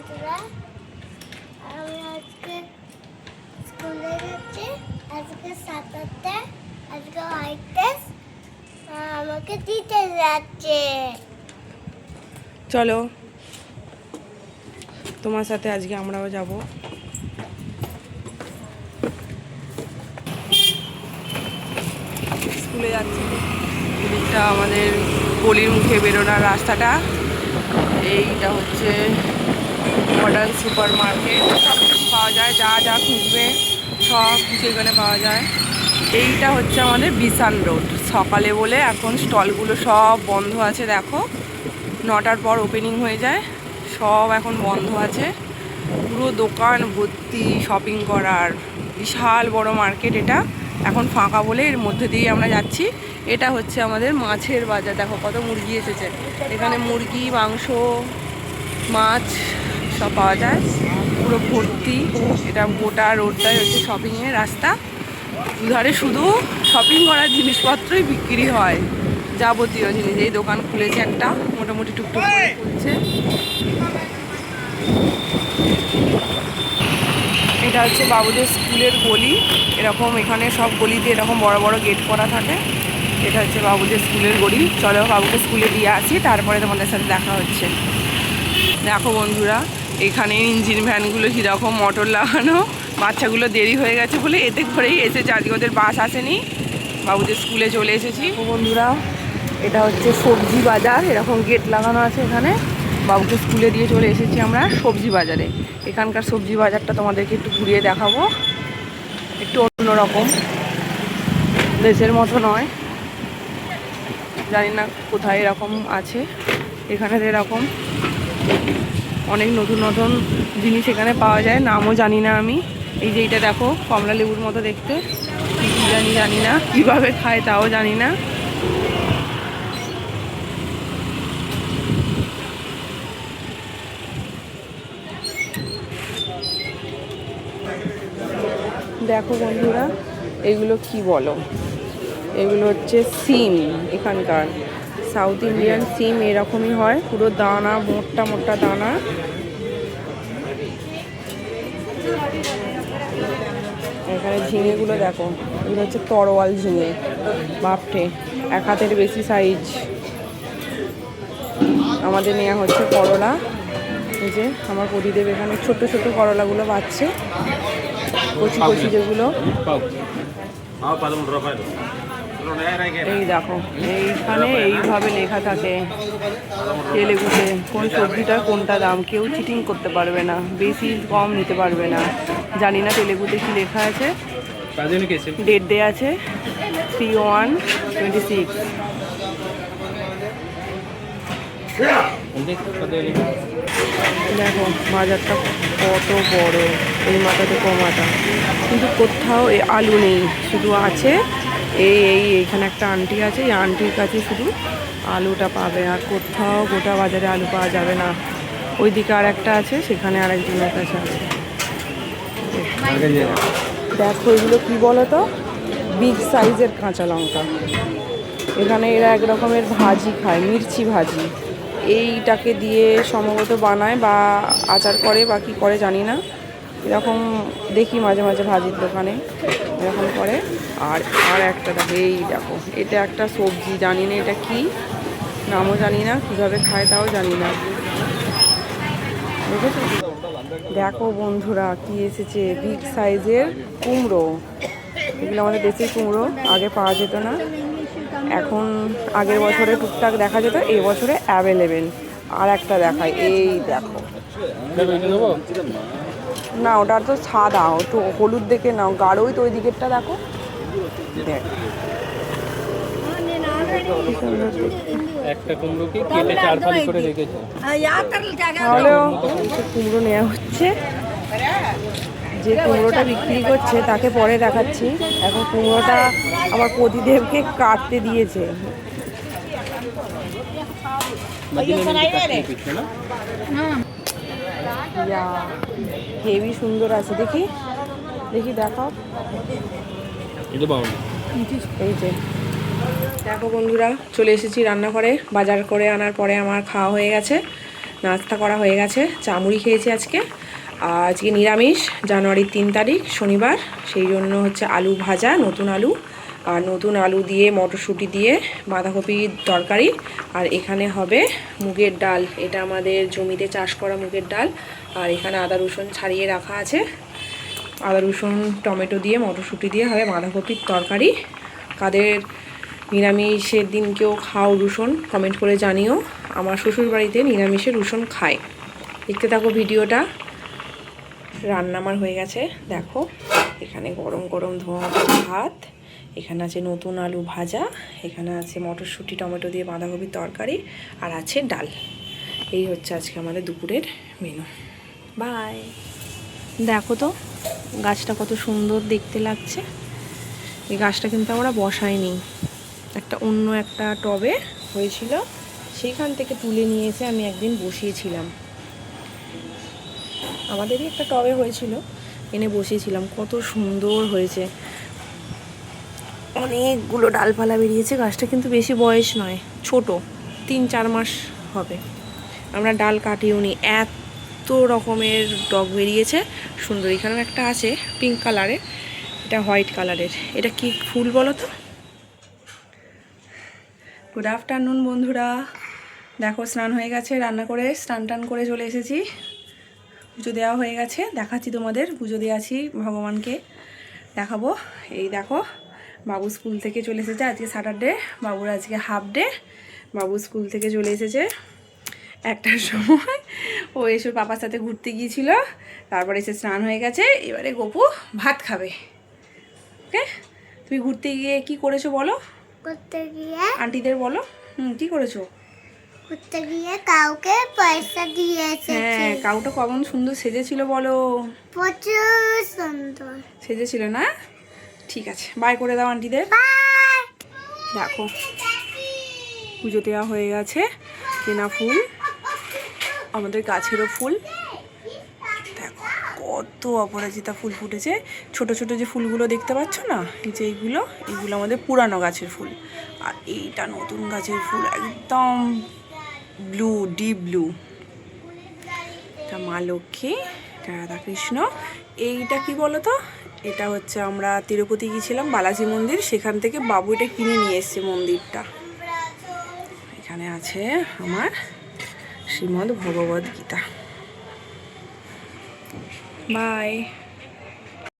বন্ধুরা, আমি আজকে স্কুলে যাচ্ছি আজকে সাঁতারতে আজকে হোয়াইট টেস্ট আমাকে দিতে যাচ্ছে। চলো, তোমার সাথে আজকে আমরাও যাব। স্কুলে যাচ্ছি। এদিকটা আমাদের গলির মুখে বেরোনোর রাস্তাটা। এইটা হচ্ছে মডার্ন সুপার মার্কেট সব কিছু পাওয়া যায়, যা যা খুঁজবে সব কিছু এখানে পাওয়া যায়। এইটা হচ্ছে আমাদের বিশাল রোড। সকালে বলে এখন স্টলগুলো সব বন্ধ আছে, দেখো। নটার পর ওপেনিং হয়ে যায়, সব এখন বন্ধ আছে। পুরো দোকান ভর্তি শপিং করার। বিশাল বড় মার্কেট এটা। এখন ফাঁকা বলে এর মধ্যে দিয়ে আমরা যাচ্ছি। এটা হচ্ছে আমাদের মাছের বাজার। দেখো কত মুরগি এসেছে। এখানে মুরগি, মাংস, মাছ সব পাওয়া যায়। পুরো ভর্তি। এটা গোটা রোডটাই হচ্ছে শপিংয়ের রাস্তা। দুধারে শুধু শপিং করার জিনিসপত্রই বিক্রি হয়। যাবতীয় জিনিস। এই দোকান খুলেছে একটা, মোটামুটি টুকটুক খুলছে। এটা হচ্ছে বাবুদের স্কুলের গলি। এরকম এখানে সব গলিতে এরকম বড় বড় গেট করা থাকে। এটা হচ্ছে বাবুদের স্কুলের গলি। চলো বাবুকে স্কুলে দিয়ে আসি, তারপরে তোমাদের সাথে দেখা হচ্ছে। দেখো বন্ধুরা, এখানে ইঞ্জিন ভ্যানগুলো কীরকম মোটর লাগানো, বাচ্চাগুলো দেরি হয়ে গেছে বলে এতে করেই এসেছে, আজকে ওদের বাস আসেনি। বাবুদের স্কুলে চলে এসেছি। বন্ধুরা, এটা হচ্ছে সবজি বাজার, এরকম গেট লাগানো আছে এখানে। বাবুকে স্কুলে দিয়ে চলে এসেছি আমরা সবজি বাজারে। এখানকার সবজি বাজারটা তোমাদেরকে একটু ঘুরিয়ে দেখাবো। একটু অন্যরকম। দেশের মতো নয়। জানি না কোথায় এরকম আছে। এখানে এরকম। অনেক নতুন নতুন জিনিস এখানে পাওয়া যায়, নামও জানি না আমি। এই যে এইটা দেখো, কমলা লেবুর মতো দেখতে। কি জানি জানি না। কীভাবে খায় তাও জানি না। দেখো বন্ধুরা, এগুলো কি বলো? এগুলো হচ্ছে সিম এখানকার। সাউথ ইন্ডিয়ান সিম এরকমই হয়, পুরো দানা, মোটা মোটা দানা। এখানে ঝিঙেগুলো দেখো, এগুলো হচ্ছে তরোয়াল ঝিঙে বাপটে এক হাতের বেশি সাইজ আমাদের নেওয়া হচ্ছে করলা, এই যে আমার পরিদেব এখানে ছোট ছোট করলাগুলো পাচ্ছে, কচি কচি যেগুলো। এই দেখো, এইখানে এইভাবে লেখা থাকে। তেলেগুতে কোন সবজিটার কোনটা দাম, কেউ চিটিং করতে পারবে না, বেশি কম নিতে পারবে না। জানি না তেলেগুতে কি লেখা আছে। ডেট দেয়া আছে থ্রি ওয়ান টোয়েন্টি সিক্স দেখো, বাজারটা কত বড়, এই মাথাতে কমাটা কিন্তু কোথাও এই আলু নেই, শুধু আছে এই এই এইখানে একটা আন্টি আছে, এই আন্টির কাছে শুধু আলুটা পাবে, আর কোথাও গোটা বাজারে আলু পাওয়া যাবে না। ওইদিকে আর একটা আছে, সেখানে আর একজনের কাছে আছে। দেখো এগুলো কি বলো তো বিগ সাইজের কাঁচা লঙ্কা। এখানে এরা এক রকমের ভাজি খায়, মির্চি ভাজি। এইটাকে দিয়ে সম্ভবত বানায় বা আচার করে বা কী করে জানি না। এরকম দেখি মাঝে মাঝে ভাজির দোকানে, এরকম করে। আর আর একটা দেখো, এই দেখো, এটা একটা সবজি, জানি না এটা কি, নামও জানি না, কীভাবে খায় তাও জানি না। বুঝেছ দেখো বন্ধুরা, কি এসেছে বিগ সাইজের কুমড়ো। এগুলো আমাদের দেশের কুমড়ো, আগে পাওয়া যেত না। এখন আগের বছরে টুকটাক দেখা যেত, এই বছরে অ্যাভেলেবেল আর একটা দেখায় এই দেখো। না ওটা তো সাদা একটু হলুদ দেখে নাও গাঢ়ই তো ওই দিকেরটা দেখো। দেখ। একটা কুমড়োকে কেটে চার ফালি করে রেখেছে? তাহলেও কুমড়ো নেওয়া হচ্ছে। যে কুমড়োটা বিক্রি করছে তাকে পরে দেখাচ্ছি। এখন কুমড়োটা আমার প্রতিদেবকে কাটতে দিয়েছে। ইয়া হেভি সুন্দর আছে। দেখি দেখি দেখাও। এই যে দেখো বন্ধুরা চলে এসেছি রান্নাঘরে। বাজার করে আনার পরে আমার খাওয়া হয়ে গেছে। নাস্তা করা হয়ে গেছে। চামুড়ি খেয়েছি আজকে। আর আজকে নিরামিষ জানুয়ারির তিন তারিখ শনিবার। সেই জন্য হচ্ছে আলু ভাজা নতুন আলু। আর নতুন আলু দিয়ে, মটরশুঁটি দিয়ে বাঁধাকপির তরকারি। আর এখানে হবে মুগের ডাল। এটা আমাদের জমিতে চাষ করা মুগের ডাল। আর এখানে আদা, রসুন ছাড়িয়ে রাখা আছে। আদা, রসুন, টমেটো দিয়ে, মটরশুঁটি দিয়ে হবে বাঁধাকপির তরকারি। কাদের নিরামিষের দিন কেউ খাও রসুন কমেন্ট করে জানিও। আমার শ্বশুর বাড়িতে নিরামিষে রসুন খায়। দেখতে থাকো ভিডিওটা। রান্না আমার হয়ে গেছে। দেখো, এখানে গরম গরম ধোয়া, ভাত। এখানে আছে নতুন আলু ভাজা, এখানে আছে মটরশুঁটি, টমেটো দিয়ে বাঁধাকপির তরকারি, আর আছে ডাল। এই হচ্ছে আজকে আমাদের দুপুরের মেনু বাই দেখো তো, গাছটা কত সুন্দর দেখতে লাগছে। এই গাছটা কিন্তু আমরা বসাইনি। একটা অন্য একটা টবে হয়েছিল, সেইখান থেকে তুলে নিয়ে এসে আমি একদিন বসিয়েছিলাম। আমাদেরই একটা টবে হয়েছিল, এনে বসিয়েছিলাম। কত সুন্দর হয়েছে। অনেকগুলো ডালপালা বেরিয়েছে, গাছটা কিন্তু বেশি বয়স নয়, ছোট। তিন, চার মাস হবে। আমরা ডাল কাটিও নি, এত রকমের ডগ বেরিয়েছে। সুন্দর, এখানেও একটা আছে পিঙ্ক কালারের এটা হোয়াইট কালারের এটা কি ফুল বলো তো? গুড আফটারনুন বন্ধুরা। দেখো, স্নান হয়ে গেছে, রান্না করে স্নান টান করে চলে এসেছি। পুজো দেওয়া হয়ে গেছে, দেখাচ্ছি তোমাদের। পুজো দিয়েছি ভগবানকে। দেখাবো। এই দেখো বাবু স্কুল থেকে চলে এসেছে আজকে স্যাটারডে বাবুর আজকে হাফ ডে বাবু স্কুল থেকে চলে এসেছে একটার সময়। ও এসে পাপার সাথে ঘুরতে গিয়েছিল তারপরে এসে স্নান হয়ে গেছে। এবারে গপু ভাত খাবে। ওকে তুমি ঘুরতে গিয়ে কি করেছ বলো? করতে গিয়ে আন্টিদের বলো। হুম কি করেছ? করতে গিয়ে কাউকে পয়সা দিয়ে হ্যাঁ কাউটা কেমন সুন্দর সেজেছিল বলো। প্রচুর সুন্দর। সেজেছিল না? ঠিক আছে বাই করে দাও আন্টিদের দেখো পুজো দেওয়া হয়ে গেছে কেনা ফুল আমাদের গাছেরও ফুল। দেখো কত অপরাজিতা ফুল ফুটেছে। ছোট ছোট যে ফুলগুলো দেখতে পাচ্ছ না এই যে এইগুলো এইগুলো আমাদের পুরানো গাছের ফুল। আর এইটা নতুন গাছের ফুল একদম ব্লু ডিপ ব্লু এটা মা লক্ষ্মী রাধাকৃষ্ণ। এইটা কি বলো তো এটা হচ্ছে আমরা তিরুপতি গিয়েছিলাম, বালাজি মন্দির। সেখান থেকে বাবু এটা কিনে নিয়ে এসছে মন্দিরটা। এখানে আছে আমার শ্রীমদ ভগবদ্গীতা বাই